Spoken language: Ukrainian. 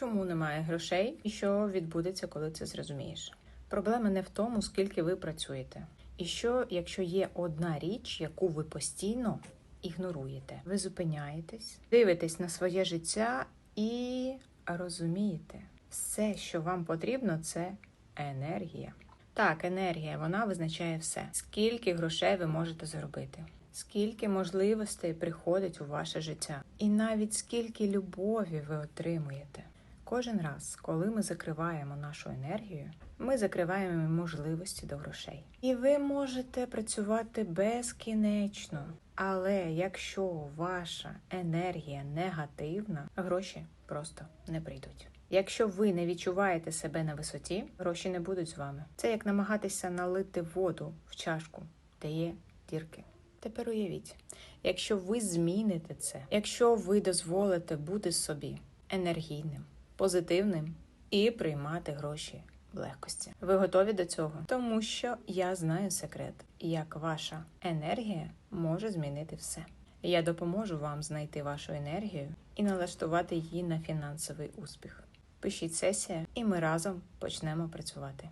Чому немає грошей і що відбудеться, коли це зрозумієш? Проблема не в тому, скільки ви працюєте, і що, якщо є одна річ, яку ви постійно ігноруєте, ви зупиняєтесь, дивитесь на своє життя і розумієте, все, що вам потрібно, це енергія. Так, енергія, вона визначає все. Скільки грошей ви можете заробити, скільки можливостей приходить у ваше життя, і навіть скільки любові ви отримуєте. Кожен раз, коли ми закриваємо нашу енергію, ми закриваємо можливості до грошей. І ви можете працювати безкінечно. Але якщо ваша енергія негативна, гроші просто не прийдуть. Якщо ви не відчуваєте себе на висоті, гроші не будуть з вами. Це як намагатися налити воду в чашку, де є дірки. Тепер уявіть, якщо ви зміните це, якщо ви дозволите бути собі енергійним, позитивним і приймати гроші в легкості. Ви готові до цього? Тому що я знаю секрет, як ваша енергія може змінити все. Я допоможу вам знайти вашу енергію і налаштувати її на фінансовий успіх. Пишіть сесія, і ми разом почнемо працювати.